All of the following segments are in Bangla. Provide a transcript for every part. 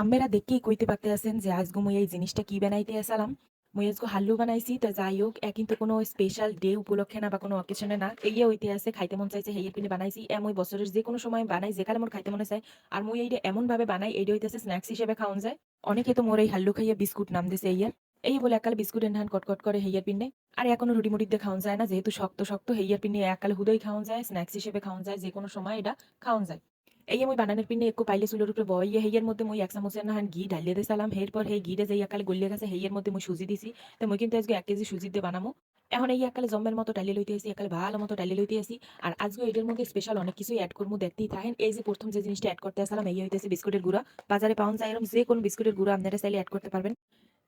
আম্মেরা দেখেই কইতে পারতে আছেন যে আজগো মুই এই জিনিসটা কি বানাইতে আসালাম। মুই আজগো হাল্লু বানাইছি, তো যাই হোক, এ কিন্তু কোনো স্পেশাল ডে উপলক্ষে না বা কোনো অকেশনে না। এইয়া হইতে আছে, খাইতে মন চাইছে হেইয়ের পিনে বানাইছি। এ মুই বছরের যে কোনো সময় বানাই, যে কালে মোর খাইতে মনে চাই আর মুই এইটা এমন ভাবে বানাই, এইটা হইতেছে স্ন্যাক্স হিসেবে খাওয়ান যায়। অনেকে তো মোর এই হাল্লু খাইয়া বিস্কুট নাম দিছে এইয়ার। এই বলে একালে বিস্কুট এনহান কটকট করে হেইয়ার পিনে আর এখনও রুটি মুটি দিয়ে যায় না, যেহেতু শক্ত শক্ত হেইয়ার পিনে একালে হুদই খাওয়ান যায় স্ন্যাক্স হিসেবে খাওয়ান যায়, যে কোনো সময় এটা খাওয়ান যায়। এই মই বানানের পিনে একটু পাইলে চুলের উপরে বইয়ে হেইয়ের মধ্যে মই এক চামচের নাহান ঘি ঢালিয়ে দিয়ে সালাম এরপর সেই ঘিটা যে একালে গলিয়ে গেছে হেইয়ের মধ্যে মই সুজি দিছি। তো মই কিন্তু আজকে এক কেজি সুজি দিয়ে বানামো। এখন এই একালে জম্মের মতো ডালি লইতে আসি একালে ভালো মতো ডালি লইতে আসি আর আজকে এটার মধ্যে স্পেশাল অনেক কিছু অ্যাড করব দেখতেই থাকেন। এই যে প্রথম যে জিনিসটা অ্যাড করতে আসলাম এই হইতেছে বিস্কুটের গুঁড়া। বাজারে পাওয়া যায় এরকম যে কোনো বিস্কুটের গুঁড়া আপনারা চাইলে অ্যাড করতে পারবেন।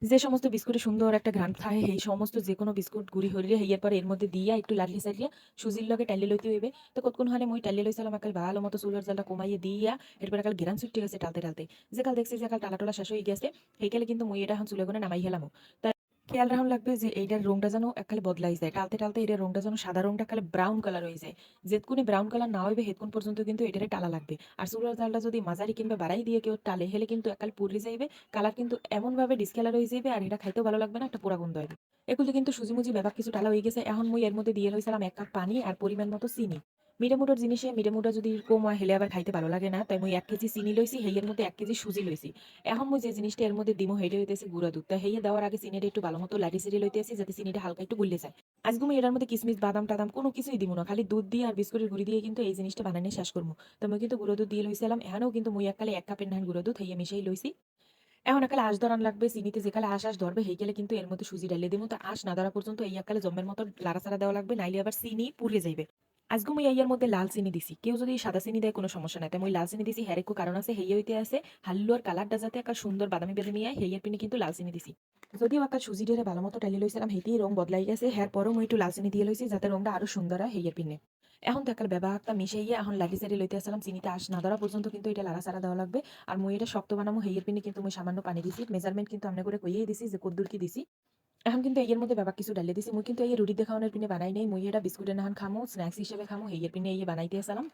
যে সমস্ত বিস্কুটে সুন্দর একটা ঘ্রাণ থাকে সেই সমস্ত যে কোনো বিস্কুট গুড়ি হরিলে হেয়ার পরে এর মধ্যে দিয়া একটু লাটলি সারিয়া সুজির লগে টাইলে লইতে হইবে। তো কতক্ষণ হলে মই টাইলে লইছিলাম, একাল ভালো মতো চুলের জালটা কমাইয়ে দিয়া, এরপরে কাল ঘেরান ছুটি গেছে টালতে টালতে। যে কাল দেখছি যে কাল টালা টালা শেষ হয়ে গেছে সেইকালে কিন্তু মই এটা এখন চুলে গুনে নামাই হেলামো। খেয়াল রাখুন লাগবে যে এইটার রংটা যেন একালে বদলাই যায় টালতে টালতে এটার রংটা যেন সাদা রংটা একালে ব্রাউন কালার হয়ে যায়। যেতকুনি ব্রাউন কালার না হইবে হেতকুন পর্যন্ত কিন্তু এটারে টালা লাগবে। আর চুলের জালটা যদি মাঝারি কিংবা বাড়াই দিয়ে কেউ টালে হেলে কিন্তু একাল পুড়ে যাইবে। কালার কিন্তু এমনভাবে ডিসকালার হয়ে যাবে আর এটা খাইতেও ভালো লাগবে না একটা পোড়া গন্ধ হবে এগুলো কিন্তু সুজিমুজি ব্যাপার কিছু টালা হয়ে গেছে। এখন মই এর মধ্যে দিয়ে লইছিলাম এক কাপ পানি আর পরিমাণ মতো চিনি। মিডামুটোর জিনিসে মিডামুটা যদি কম হয় হেলে আবার খাইতে ভালো লাগে না, তাই মই এক কেজি চিনি লইছি হেয়ের মধ্যে এক কেজি সুজি লইছি। এখন মই যে জিনিসটা এর মধ্যে দিমো হেঁটে হইতেছে গুঁড়া দুধ। তাই হেয়ে দেওয়ার আগে চিনিটা একটু ভালো মতো লাড়ি সিঁড়ি লইতেছি যাতে চিনিটা হালকা একটু গুললে যায়। আজকে মই এটার মধ্যে কিসমিস, বাদাম টাদাম কোনো কিছুই দিব না, খালি দুধ দিয়ে আর বিস্কুটের গুঁড়ি দিয়ে কিন্তু এই জিনিসটা বানানো শেষ করব তো মই কিন্তু গুঁড়ো দুধ দিয়ে লইছিলাম, এখানেও কিন্তু মই এককালে এক কাপের নান গুঁড়ো দুধ হেয়ে মিশাই লইছি। এখন একালে আশ ধরান লাগবে, চিনিতে যেকালে আশ আশ ধরবে হেইকালে কিন্তু এর মধ্যে সুজি ডালিয়ে দেবো তো আশ না ধরা পর্যন্ত এই একালে জমের মতো লাড়াচাড়া দেওয়া লাগবে, নাইলে আবার চিনি পুড়ে যাইবে। আজকে মই ইয়ার মধ্যে লাল চিনি দিছি। কেউ যদি সাদা চিনি দেয়, কোনো সমস্যা নাই। তাই মই লাল চিনি দিছি হ্যার একটু কারণ আছে হেয়ে হইতে আছে হাল্লুয়ার কালারটা যাতে একটা সুন্দর বাদামি বেদামি আয় হেয়ার পিনে কিন্তু লাল চিনি দিছি। যদিও একটা সুজি ডেরে ভালো মতো টালি লইছিলাম হেতেই রং বদলাই গেছে হ্যার পরও মই একটু লাল চিনি দিয়ে লইছি যাতে রংটা আরও সুন্দর হয় হেয়ার পিনে এখন একাল ব্যবহারটা মিশাইয়া এখন লাঠি সাইডে লইতে আসলাম চিনিতে আস না ধরা পর্যন্ত কিন্তু এটা লাড়া সারা দেওয়া লাগবে। আর মই এটা শক্ত বানামো হেয়ের পিনে কিন্তু মই সামান্য পানি দিছি মেজারমেন্ট কিন্তু আমরা করে কইয়েই দিছি যে কদ্দুর কি দিছি। এখন কিন্তু এর মধ্যে ব্যাপার কিছু ডালিয়ে দিছি। মুই কিন্তু এই রুটি দেখানোর পিনে বানাই নাই। মুই এটা বিস্কুটের নাহান খামো স্ন্যাক্স হিসেবে খামো হেয়ের পিনে এই বানাইতে আসলাম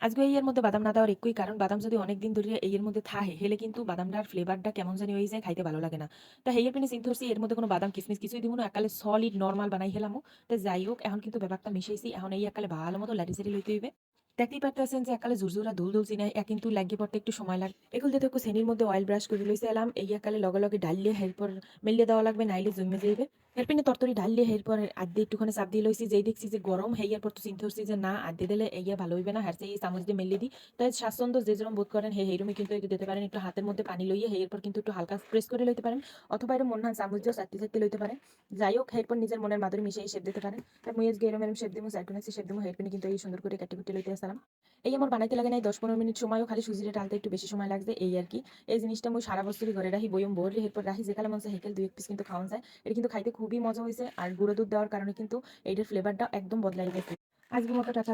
আজকে এর মধ্যে বাদাম না দেওয়ার একই কারণ বাদাম যদি অনেকদিন ধরে এর মধ্যে থাকে হেলে কিন্তু বাদামটার ফ্লেভারটা কেমন জানি হয়ে যায়, খাইতে ভালো লাগে না। তা হেয়ের পিনে চিন্তা করছি এর মধ্যে কোনো বাদাম কিসমিস কিছুই দিব না, একালে সলিড নর্মাল বানাই হেলামো। তো যাই হোক এখন কিন্তু ব্যাপারটা মিশাইছি এখন এই একালে ভালো মতো লাঠি সারি লইতে হইবে দেখতেই পারতেছেন যে একালে জুরজুরা দুল দুল চিনাই এ কিন্তু লাগিয়ে পড়তে একটু সময় লাগে এগুলো একটু শ্রেণির মধ্যে অয়েল ব্রাশ করে লইছে এলাম, এই একালে লগে লগে ডালিয়ে এরপর মেলিয়ে দেওয়া লাগবে, নাইলে জমে যাইবে। এরপিনে তরতরি ঢাললে এরপর আদ্যে একটুখানি চাপ দিয়ে লইছি, যেই দেখছি যে গরম হেয়ার পর তো চিন্তা করছি যে না আদ্যে দিলে এইয়া ভালো হইবে না, হার এই চামচ দিয়ে মেলিয়ে দিই তাই স্বাচ্ছন্দ্য যে যেরকম বোধ করেন হে হেরুমে কিন্তু একটু দিতে পারেন, একটু হাতের মধ্যে পানি লইয়ে এরপর কিন্তু একটু হালকা প্রেস করে লইতে পারেন, অথবা এরকম মনে হয় চামচ দিয়েও চারটি চারটি লইতে পারেন। যাই হোক এরপর নিজের মনের মাধুরী মিশিয়ে শেপ দিতে পারেন। তাই মুই আজকে এরম শেপ দিব সাইড কোনাসি শেপ দিব হেরপিনে কিন্তু এই সুন্দর করে কাটি কুটি লইতে আসলাম এই আমার বানাইতে লাগে নাই দশ পনেরো মিনিট সময়ও, খালি সুজিরে টালতে একটু বেশি সময় লাগবে এই আর কি। এই জিনিসটা মুই সারা বছরই ঘরে রাখি বইম বোর এরপর রাখি যেখানে মনে হেকেল দুই এক পিস কিন্তু খাওয়া যায়। এটা কিন্তু খাইতে খুবই মজা হয়েছে আর গুঁড়ো দুধ দেওয়ার কারণে কিন্তু এইটার ফ্লেভারটা একদম বদলাই গেছে। আজকে মতো টাটা